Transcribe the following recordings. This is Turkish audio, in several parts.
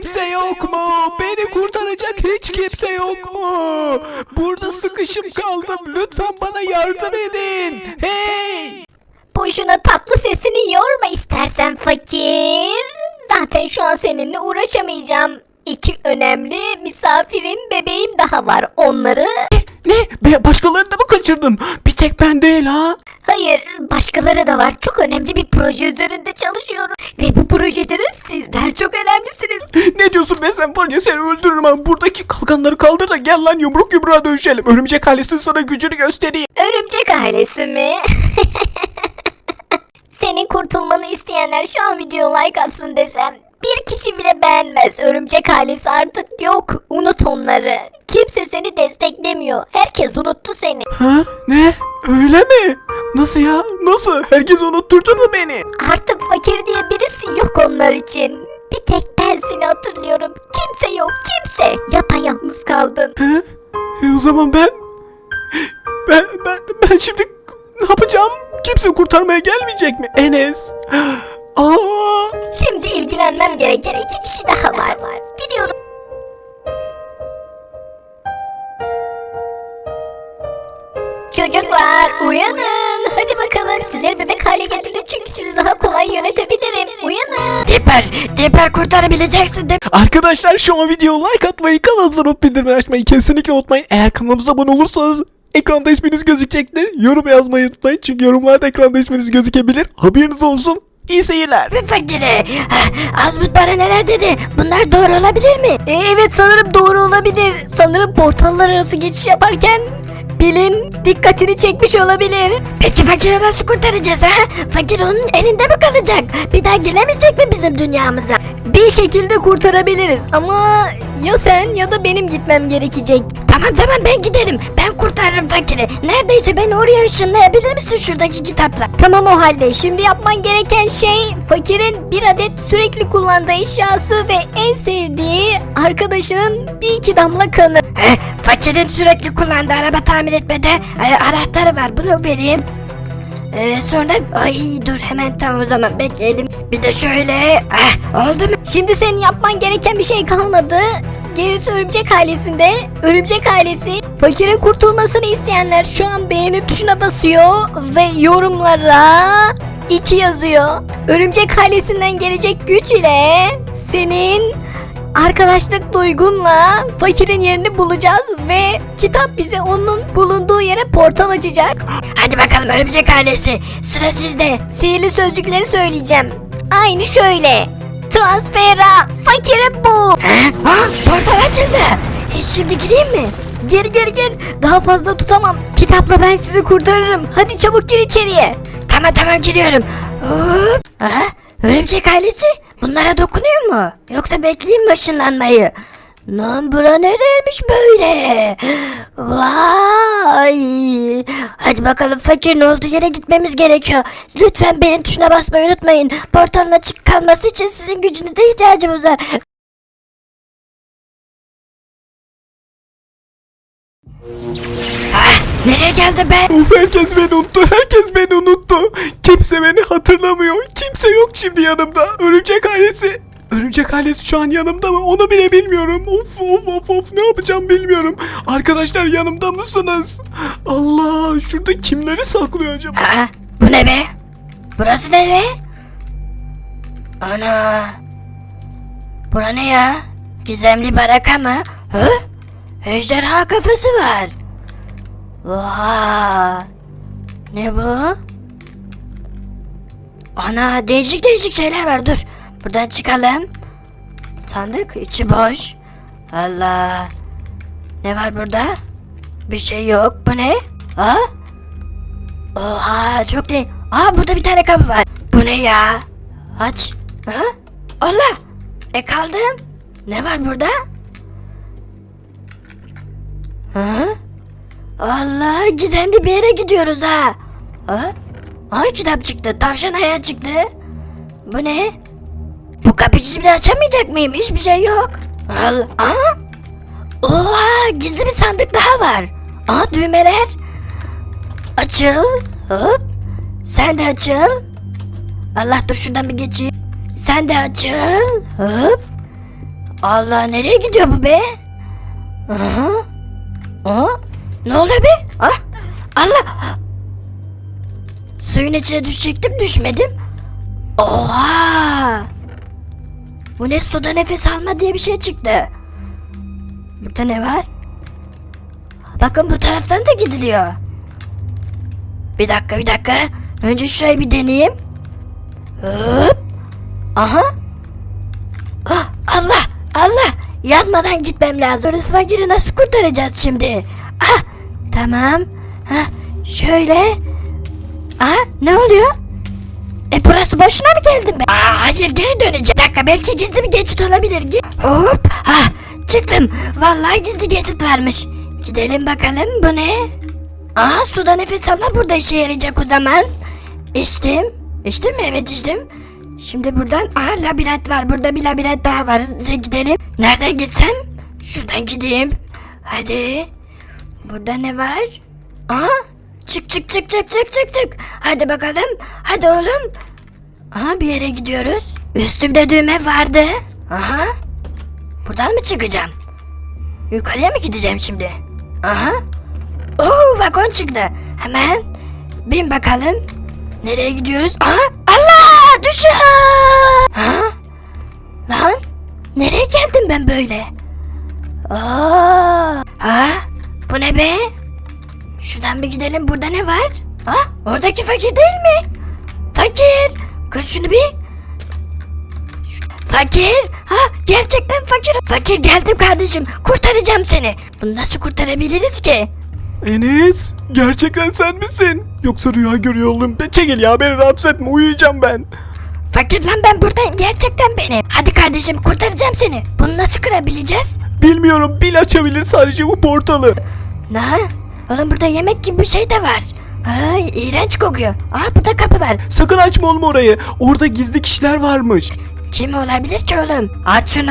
Kimse yok mu? Beni kurtaracak hiç kimse yok mu? Burada sıkışıp kaldım. Lütfen bana yardım edin. Hey! Boşuna tatlı sesini yorma istersen fakir. Zaten şu an seninle uğraşamayacağım. İki önemli misafirim bebeğim daha var. Onları... Ne? Mı kaçırdın? Bir tek ben değil ha? Hayır başkaları da var. Çok önemli bir proje üzerinde çalışıyorum. Ve bu projede de sizler çok önemlisiniz. Ne diyorsun be sen var ya seni öldürürüm ha. Buradaki kalkanları kaldır da gel lan yumruk yumruğa dövüşelim. Örümcek ailesinin sana gücünü göstereyim. Örümcek ailesi mi? Senin kurtulmanı isteyenler şu an video like atsın desem. Bir kişi bile beğenmez. Örümcek ailesi artık yok. Unut onları. Kimse seni desteklemiyor. Herkes unuttu seni. Ha? Ne? Öyle mi? Nasıl ya? Nasıl? Herkes unutturdun mu beni? Artık fakir diye birisi yok onlar için. Bir tek ben seni hatırlıyorum. Kimse yok kimse. Yapayalnız kaldın. He? E o zaman ben... Ben, ben, ben şimdi ne yapacağım? Kimse kurtarmaya gelmeyecek mi? Enes. Aa, Şimdi ilgilenmem gereken iki kişi daha var. var. Gidiyorum. Çocuklar uyanın. Hadi bakalım sizleri bebek hale getirdim çünkü sizi daha kolay yönetebilirim. Uyanın. Dipper, Dipper kurtarabileceksin mi? Arkadaşlar şu an videoya like atmayı, kanalımıza not bildirimleri açmayı kesinlikle unutmayın. Eğer kanalımıza abone olursanız ekranda isminiz gözükecektir. Yorum yazmayı unutmayın çünkü yorumlarda ekranda isminiz gözükebilir. Haberiniz olsun. İyi seyirler. Ah, Azmut bana neler dedi? Bunlar doğru olabilir mi? E, evet sanırım doğru olabilir. Sanırım portallar arası geçiş yaparken Bilin dikkatini çekmiş olabilir. Peki fakiri nasıl kurtaracağız ha? Fakir onun elinde mi kalacak? Bir daha gelemeyecek mi bizim dünyamıza? Bir şekilde kurtarabiliriz ama ya sen ya da benim gitmem gerekecek. Tamam tamam ben giderim. Ben kurtarırım fakiri. Neredeyse beni oraya ışınlayabilir misin şuradaki kitapla? Tamam o halde şimdi yapman gereken şey fakirin bir adet sürekli kullandığı eşyası ve en sevdiği arkadaşının bir iki damla kanı. Eh, fakirin sürekli kullandığı araba tamir etmede e, anahtarı var. Bunu vereyim. Ee, sonra ay dur hemen tam o zaman bekleyelim. Bir de şöyle ah, oldu mu? Şimdi senin yapman gereken bir şey kalmadı. Gerisi örümcek ailesinde. Örümcek ailesi fakirin kurtulmasını isteyenler şu an beğeni tuşuna basıyor ve yorumlara iki yazıyor. Örümcek ailesinden gelecek güç ile senin arkadaşlık duygunla fakirin yerini bulacağız ve kitap bize onun bulunduğu yere portal açacak. Hadi bakalım örümcek ailesi sıra sizde. Sihirli sözcükleri söyleyeceğim. Aynı şöyle. Transfera fakiri bu. Ha? Portal açıldı. E, şimdi gireyim mi? Geri geri gel. Daha fazla tutamam. Kitapla ben sizi kurtarırım. Hadi çabuk gir içeriye. Tamam tamam giriyorum. Hop. Aha, örümcek ailesi bunlara dokunuyor mu? Yoksa bekleyeyim mi ışınlanmayı? Lan bura nereymiş böyle? Vay. Hadi bakalım fakirin olduğu yere gitmemiz gerekiyor. Lütfen beğen tuşuna basmayı unutmayın. Portalın açık kalması için sizin gücünüze ihtiyacımız var. Ah, nereye geldi ben? Of herkes beni unuttu. Herkes beni unuttu. Kimse beni hatırlamıyor. Kimse yok şimdi yanımda. Örümcek ailesi. Örümcek ailesi şu an yanımda mı? Onu bile bilmiyorum. Of of of of ne yapacağım bilmiyorum. Arkadaşlar yanımda mısınız? Allah şurada kimleri saklıyor acaba? Aa, bu ne be? Burası ne be? Ana. Bura ne ya? Gizemli baraka mı? Hı? Ejderha kafası var. Oha. Ne bu? Ana değişik değişik şeyler var dur. Buradan çıkalım. Sandık içi boş. Allah. Ne var burada? Bir şey yok. Bu ne? Ha? Oha çok değil. Aa burada bir tane kapı var. Bu ne ya? Aç. Ha? Allah. E kaldım. Ne var burada? Ha? Allah gizemli bir yere gidiyoruz ha. Ha? Ay kitap çıktı. Tavşan ayağı çıktı. Bu ne? Bu kapıyı şimdi açamayacak mıyım? Hiçbir şey yok. Allah. Aa. Oha gizli bir sandık daha var. Aa düğmeler. Açıl. Hop. Sen de açıl. Allah dur şuradan bir geçeyim. Sen de açıl. Hop. Allah nereye gidiyor bu be? Aha. Aa, ne oluyor be? Ah, Allah. Suyun içine düşecektim düşmedim. Oha. Bu ne suda nefes alma diye bir şey çıktı. Burada ne var? Bakın bu taraftan da gidiliyor. Bir dakika bir dakika. Önce şurayı bir deneyeyim. Hop. Aha. Ah, Allah Allah. Yanmadan gitmem lazım. Orası fakiri nasıl kurtaracağız şimdi? Ah tamam. Ha, şöyle. Aha ne oluyor? E burası boşuna mı geldim ben? Aa, hayır geri döneceğim. Dakika belki gizli bir geçit olabilir. Gi- Hop. Ha çıktım. Vallahi gizli geçit varmış. Gidelim bakalım bu ne? Aa suda nefes alma burada işe yarayacak o zaman. İçtim. İçtim mi? Evet içtim. Şimdi buradan aha labirent var. Burada bir labirent daha var. Hızlıca gidelim. Nereden gitsem? Şuradan gideyim. Hadi. Burada ne var? Aha. Çık çık çık çık çık çık çık. Hadi bakalım. Hadi oğlum. Aha bir yere gidiyoruz. Üstümde düğme vardı. Aha. Buradan mı çıkacağım? Yukarıya mı gideceğim şimdi? Aha. Oo vagon çıktı. Hemen bin bakalım. Nereye gidiyoruz? Aha Allah düşün. Ha? Lan nereye geldim ben böyle? Aa, ha? Bu ne be? Şuradan bir gidelim. Burada ne var? Ha? Oradaki fakir değil mi? Fakir. Kır şunu bir. Fakir. Ha gerçekten fakir. Fakir geldim kardeşim. Kurtaracağım seni. Bunu nasıl kurtarabiliriz ki? Enes gerçekten sen misin? Yoksa rüya görüyor oğlum. Be çekil ya beni rahatsız etme uyuyacağım ben. Fakir lan ben buradayım. Gerçekten benim. Hadi kardeşim kurtaracağım seni. Bunu nasıl kırabileceğiz? Bilmiyorum bil açabilir sadece bu portalı. Ne? Oğlum burada yemek gibi bir şey de var. Ay iğrenç kokuyor. Aa burada kapı var. Sakın açma oğlum orayı. Orada gizli kişiler varmış. Kim olabilir ki oğlum? Aç şunu.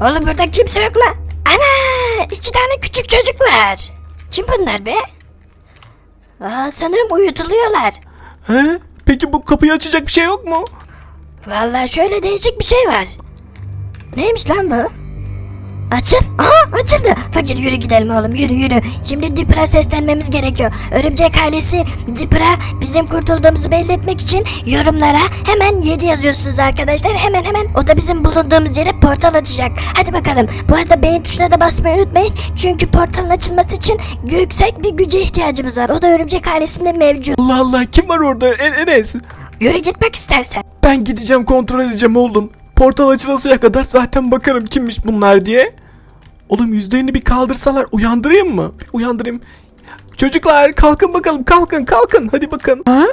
Oğlum burada kimse yok la. Ana iki tane küçük çocuk var. Kim bunlar be? Aa, sanırım uyutuluyorlar. He? Peki bu kapıyı açacak bir şey yok mu? Vallahi şöyle değişik bir şey var. Neymiş lan bu? Açıl. Aha açıldı. Fakir yürü gidelim oğlum yürü yürü. Şimdi Dipra seslenmemiz gerekiyor. Örümcek ailesi Dipra bizim kurtulduğumuzu belli etmek için yorumlara hemen 7 yazıyorsunuz arkadaşlar. Hemen hemen o da bizim bulunduğumuz yere portal açacak. Hadi bakalım. Bu arada beğen tuşuna da basmayı unutmayın. Çünkü portalın açılması için yüksek bir güce ihtiyacımız var. O da örümcek ailesinde mevcut. Allah Allah kim var orada En- Enes? Yürü gitmek istersen. Ben gideceğim kontrol edeceğim oğlum. Portal açılısıya kadar zaten bakarım kimmiş bunlar diye. Oğlum yüzlerini bir kaldırsalar uyandırayım mı? Uyandırayım. Çocuklar kalkın bakalım kalkın kalkın hadi bakın. Ha?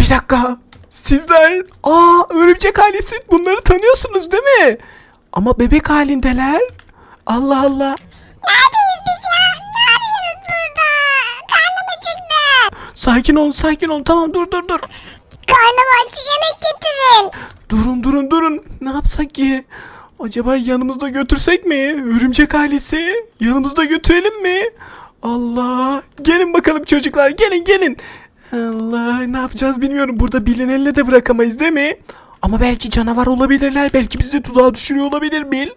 Bir dakika. Sizler aa örümcek ailesi bunları tanıyorsunuz değil mi? Ama bebek halindeler. Allah Allah. Sakin olun sakin olun tamam dur dur dur. Karnım aç yemek getirin. Durun durun durun. Ne yapsak ki? Acaba yanımızda götürsek mi? Örümcek ailesi. Yanımızda götürelim mi? Allah. Gelin bakalım çocuklar. Gelin gelin. Allah ne yapacağız bilmiyorum. Burada Bill'in eline de bırakamayız değil mi? Ama belki canavar olabilirler. Belki bizi tuzağa düşürüyor olabilir Bill.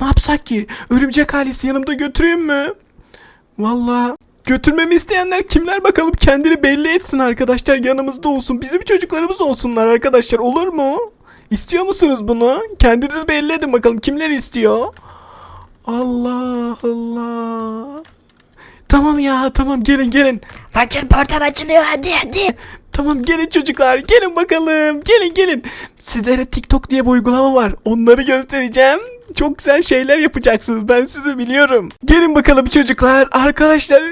Ne yapsak ki? Örümcek ailesi yanımda götüreyim mi? Valla götürmemi isteyenler kimler bakalım kendini belli etsin arkadaşlar yanımızda olsun. Bizim çocuklarımız olsunlar arkadaşlar olur mu? İstiyor musunuz bunu? Kendiniz belli edin bakalım kimler istiyor? Allah Allah. Tamam ya tamam gelin gelin. Fakir portal açılıyor hadi hadi. Tamam gelin çocuklar gelin bakalım gelin gelin. Sizlere TikTok diye bir uygulama var. Onları göstereceğim. Çok güzel şeyler yapacaksınız ben sizi biliyorum. Gelin bakalım çocuklar. Arkadaşlar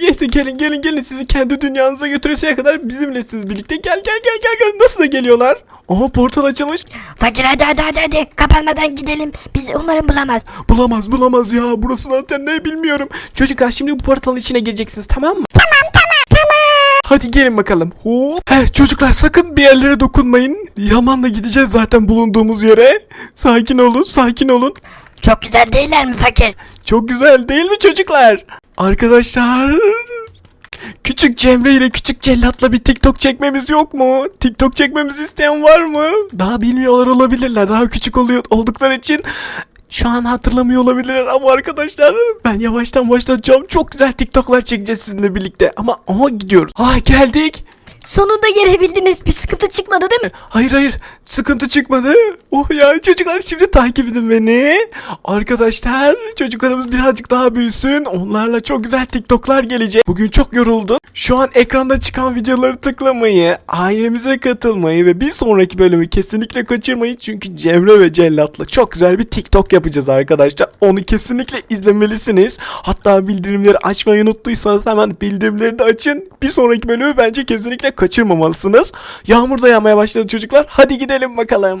neyse gelin gelin gelin sizi kendi dünyanıza götüreseye kadar bizimle siz birlikte. Gel gel gel gel gel. Nasıl da geliyorlar? Aha portal açılmış. Fakir hadi hadi hadi hadi kapanmadan gidelim. Bizi umarım bulamaz. Bulamaz bulamaz ya. Burası zaten ne bilmiyorum. Çocuklar şimdi bu portalın içine gireceksiniz tamam mı? Tamam tamam. Hadi gelin bakalım. Hop. Heh, çocuklar sakın bir yerlere dokunmayın. Yaman'la gideceğiz zaten bulunduğumuz yere. Sakin olun sakin olun. Çok güzel değiller mi fakir? Çok güzel değil mi çocuklar? Arkadaşlar. Küçük Cemre ile Küçük Cellat'la bir TikTok çekmemiz yok mu? TikTok çekmemizi isteyen var mı? Daha bilmiyorlar olabilirler. Daha küçük oluyor oldukları için Şu an hatırlamıyor olabilirler ama arkadaşlar ben yavaştan başlatacağım. Çok güzel TikTok'lar çekeceğiz sizinle birlikte. Ama aha gidiyoruz. Ah geldik. Sonunda gelebildiniz. Bir sıkıntı çıkmadı değil mi? Hayır hayır sıkıntı çıkmadı. Oh ya çocuklar şimdi takip edin beni. Arkadaşlar çocuklarımız birazcık daha büyüsün. Onlarla çok güzel TikTok'lar gelecek. Bugün çok yoruldum. Şu an ekranda çıkan videoları tıklamayı, ailemize katılmayı ve bir sonraki bölümü kesinlikle kaçırmayın. Çünkü Cemre ve Cellat'la çok güzel bir TikTok yapacağız arkadaşlar. Onu kesinlikle izlemelisiniz. Hatta bildirimleri açmayı unuttuysanız hemen bildirimleri de açın. Bir sonraki bölümü bence kesinlikle kaçırmamalısınız. Yağmur da yağmaya başladı çocuklar. Hadi gidelim bakalım.